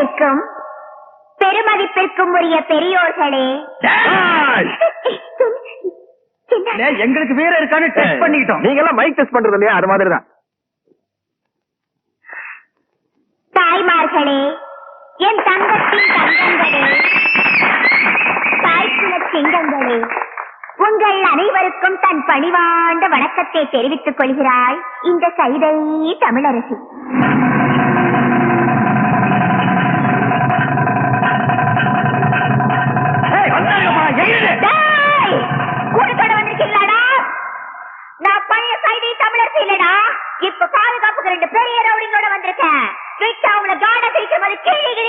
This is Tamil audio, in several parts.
பேரன்பிற்கும் பெருமதிப்பிற்கும் உரிய பெரியோர்களே? எங்களுக்கு வீர இருக்கான்னு டெஸ்ட் பண்ணிக்கிட்டோம். நீங்க எல்லாம் மைக் டெஸ்ட் பண்றது இல்லையா? அது மாதிரி தான் தாய்மார்களே என் தங்கத்தின் தங்கங்களே தாய்க்குலச் செங்கங்களே உங்கள் அனைவருக்கும் தன் பணிவாண்ட வணக்கத்தை தெரிவித்துக் கொள்கிறாய் இந்த சைதை தமிழரசி. கிடைக்கும் போது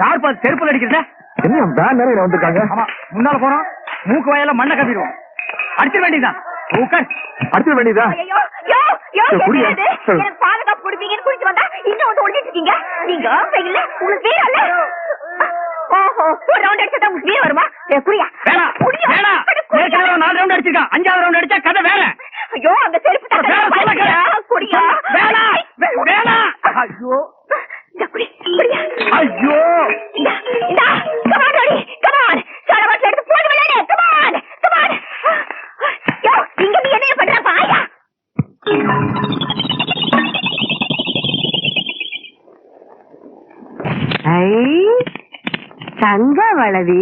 யார் பார்த்து செருப்புல அடிக்கிறத என்ன பேன் நிறைய வந்திருக்காங்க? ஆமா முன்னால போறோம். மூக்கு வாயில மண்ணை கப்பிடுவோம் அடிச்சிட வேண்டியதுதான். உட்கார். அடிச்சிட வேண்டியதா? பாதுகாப்பு கொடுப்பீங்கன்னு குடிச்சு வந்தா இன்னும் வந்து ஒளிஞ்சிட்டு இருக்கீங்க? நீங்க வெயில்ல உங்களுக்கு வீரம் இல்ல. ஓஹோ ஒரு ரவுண்ட் அடிச்சா உங்களுக்கு வீரம் வருமா? ஏ, குடியா வேணாம் வேணாம். ஏற்கனவே நாலு ரவுண்ட் அடிச்சிருக்கான் அஞ்சாவது ரவுண்ட் அடிச்சா கதை வேற. ஐயோ அந்த செருப்பு குடியா வேணாம் வே- வேணாம் ஐயோ. தங்க வளவி.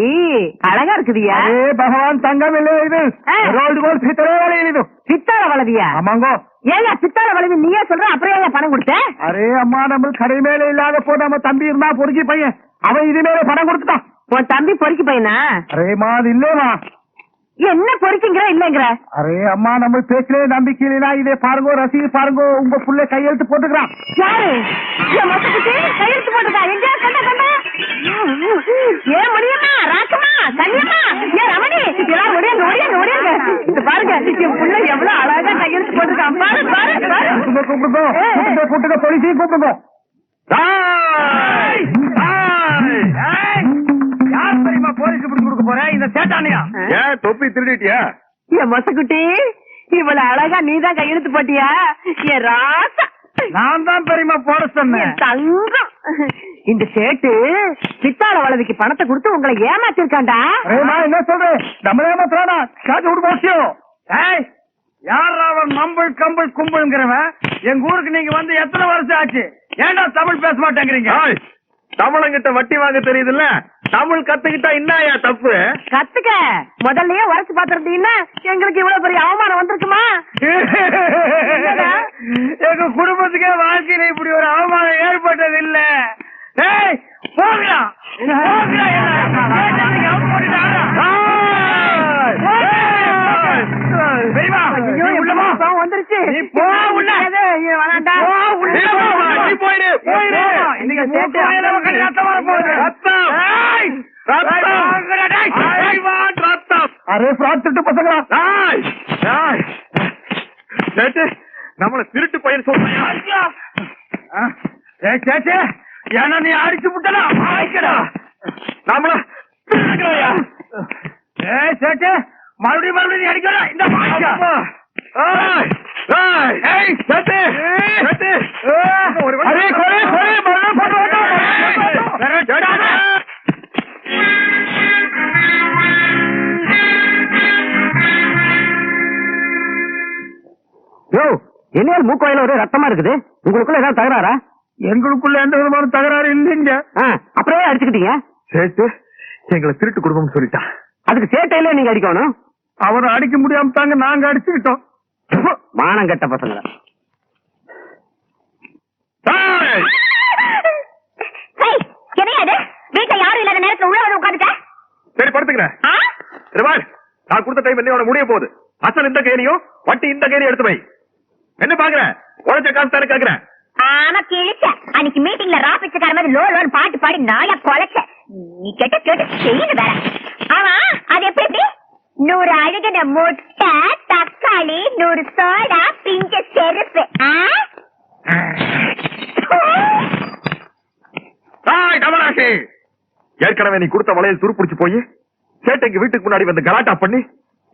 அழகா இருக்குதியா? அரே பகவான் தங்கம் இல்லை இது. ஆ. ரோல்டு கோல் சித்தரே வேலை இது. பித்தாள வளவியா? ஆமாங்கோ. ஏங்க பித்தாள வளவி நீயே சொல்ற அப்புறம் ஏங்க பணம் கொடுத்த? அரே அம்மா நம்ம கடை மேல இல்லாத போ நம்ம தம்பி இருந்தா பொறுக்கி பையன். அவன் இது மேல பணம் கொடுத்துட்டான். உன் தம்பி பொறுக்கி பையனா? அரேமா அது இல்லேமா என்ன பொறுக்கிங்கிற இல்லங்கிற? அரே அம்மா நம்ம பேச்சிலே நம்பிக்கை இல்லைனா இதே பாருங்கோ ரசீது பாருங்கோ உங்க புள்ள கையெழுத்து போட்டுக்கிறான். யாரு? என் மொத்தத்துக்கு கையெழுத்து போட்டதா எங்க கண்ட கண்ட ஏன் முடியுமா ராக்கமா ரமணி எல்லாம் இது பாருங்க என் புள்ள எவ்வளவு அழகா கையெழுத்து போட்டிருக்கான் பாரு பாரு பாரு. கூப்பிடுங்க கூப்பிடுங்க போலீஸையும் கூப்பிடுங்க. போற? இந்த சேட்டானியா ஏன் தொப்பி திருடிட்டியா? என் மொசக்குட்டி இவ்வளவு அழகா நீதான் கையெழுத்து போட்டியா? என் ராசா. நான் தான் பெரியமா போட சொன்னேன் தங்கம். இந்த சேட்டு பித்தாள வளவிக்கு பணத்தை கொடுத்து உங்களை ஏமாத்திருக்காண்டா? என்ன சொல்றேன் நம்மளே மாத்திரானா காட்டு விடு போசியம் ஏய் யார் அவன் மம்பிள் கம்பிள் கும்பிள்ங்கிறவன்? எங்க ஊருக்கு நீங்க வந்து எத்தனை வருஷம் ஆச்சு? ஏன்டா தமிழ் பேச மாட்டேங்கிறீங்க? தமிழங்கிட்ட வட்டி வாங்க தெரியுதுல்ல? தமிழ் கத்துக்கிட்டா என்னயா தப்பு? கத்துக்க. முதல்லயே உரைச்சு பாத்திருந்தீங்கன்னா எங்களுக்கு இவ்வளவு பெரிய அவமானம் வந்திருக்குமா? எங்க குடும்பத்துக்கே வாழ்க்கையில இப்படி ஒரு அவமானம் ஏற்பட்டது இல்ல போகலாம் வந்துருச்சு. போயிடு, போயிடு. இன்னைக்கு ரத்தம் வரப்போகுது. ரத்தம். அரே திருட்டு பசங்களா. சேட்டு, நம்மள திருட்டு பையன் சேச்சே, என்ன நீ அடிச்சு விட்டனா வாய்க்கடா நம்மள? ஏய் சேச்சே மறுபடியும் மறுபடியும் நீ அடிக்கடா இந்த சேட்டு. சேட்டு. ஒரு மூக்கோயில ஒரே ரத்தமா இருக்குது? உங்களுக்குள்ள ஏதாவது தகராறா? எங்களுக்குள்ள எந்த விதமான தகராறு இல்லைங்க. அப்புறம் அடிச்சுக்கிட்டீங்க. சேட்டு எங்களை திருட்டு குடும்பம் சொல்லிட்டான் அதுக்கு சேட்டையில நீங்க அடிக்கணும்? அவரை அடிக்க முடியாம தாங்க நாங்க அடிச்சுக்கிட்டோம். மானம் கெட்ட பசங்க. ஏய்! ஹேய், என்னையா இது? வீட்டுல யாரும் இல்லாத நேரத்துல உள்ள வந்து உட்காந்துட்ட சரி படுத்துக்கிறேன் நான் கொடுத்த டைம் என்னையோட முடிய போகுது. அசல் இந்த கேணியும் வட்டி இந்த கேணியும் எடுத்து வை. என்ன பாக்குற உழைச்ச காசு கேக்குறேன். ஆமா கிழிச்ச. அன்னைக்கு மீட்டிங்ல ரா பிச்சைக்கார மாதிரி லோ லோன் பாட்டு பாடி நாயா கொலைச்ச நீ கேட்ட கேட்டு செய்யுது வேற. ஆமா அது எப்படி நூறு அழுகின முட்டை தக்காளி நூறு சோடா பிஞ்ச செருப்பு. ஏற்கனவே நீ கொடுத்த வளையல் துருப்பிடிச்சு போய் சேட்டைக்கு வீட்டுக்கு முன்னாடி வந்து கலாட்டா பண்ணி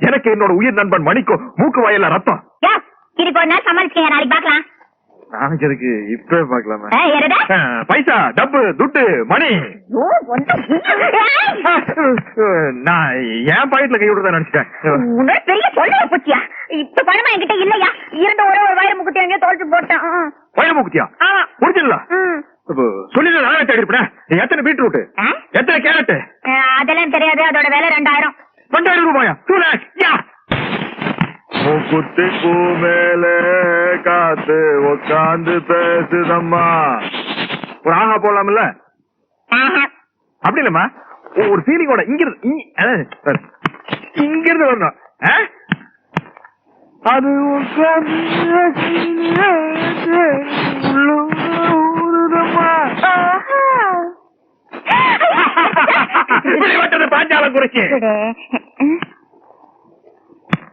எனக்கு என்னோட உயிர் நண்பன் மணிக்கோ மூக்கு வாயில ரத்தம். இதுக்கு ஒரு நாள் நாளைக்கு பார்க்கலாம். நாளைக்கு இருக்கு இப்பவே பாக்கலாமா? பைசா டப்பு துட்டு மணி. நான் என் பாக்கெட்ல கை விடுறதா நினைச்சிட்டேன். பெரிய சொல்லுங்க பூச்சியா இப்ப பணமா என்கிட்ட இல்லையா? இருந்த ஒரே ஒரு வயிறு முக்குத்தி எங்கேயோ தொலைச்சு போட்டேன். வயிறு மூக்குத்தியா? ஆமா புரிஞ்சுங்களா ம். சொல்லி நானே தேடி இருப்பேன் எத்தனை பீட்ரூட்? எத்தனை கேரட் அதெல்லாம் தெரியாது. அதோட விலை ரெண்டாயிரம். ரெண்டாயிரம் ரூபாயா? டூ லேக்ஸ் யா! மூக்குத்தி பூ மேல காத்து உட்காந்து பேசுதம்மா. ஒரு ஆஹா போடலாம்ல? ஆஹா. அப்படி இல்லம்மா. ஒரு ஃபீலிங்கோட இங்க இருந்து இங்க- அஹ், sorry. இங்க இருந்து வரணும்? அது பாஞ்சாலம் குறிச்சு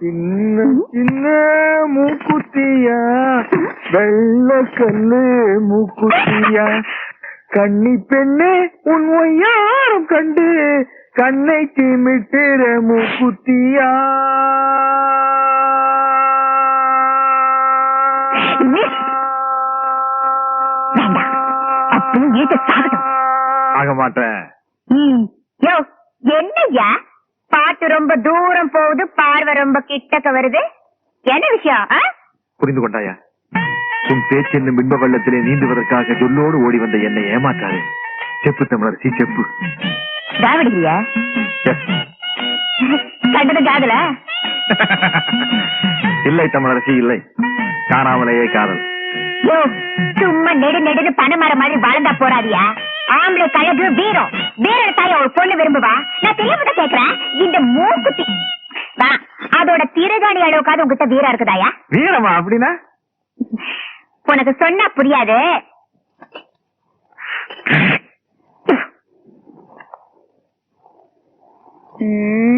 சின்ன சின்ன மூக்குத்தியா வெள்ள கல்லு மூக்குத்தியா கன்னி பெண்ணே உன் ஒய்யாரம் கண்டு கண்ணை திமிட்டுற மூக்குத்தியா இழுத்து சாகட்டும். ஆக மாட்டேன் ம். பாட்டு ரொம்ப தூரம் போகுது பார்வை ரொம்ப கிட்டக்க வருது. என்ன விஷயம்? புரிந்து கொண்டாயா? உன் பேச்சு என்னும் பின்ப வெள்ளத்திலே நீந்துவதற்காக சொல்லோடு ஓடி வந்த என்னை ஏமாற்றாரு செப்பு தமிழரசி செப்பு. தாவடிக்கிறியா Yes. கண்டது காதல? இல்லை தமிழரசி இல்லை. காணாமலேயே காதல். சும்மா நெடு நெடுன்னு பனைமரம் மாதிரி வளர்ந்தா போறாதியா? ஆம்பளை கழகு வீரம். வீரர் தாய ஒரு பொண்ணு விரும்புவா? நான் தெரியாம கேக்குறேன். இந்த மூக்குத்தி. வா, அதோட திருகாணி அளவுக்காவது உங்ககிட்ட வீரம் இருக்குதாயா? வீரமா அப்படின்னா? உனக்கு சொன்னா புரியாது. ம்,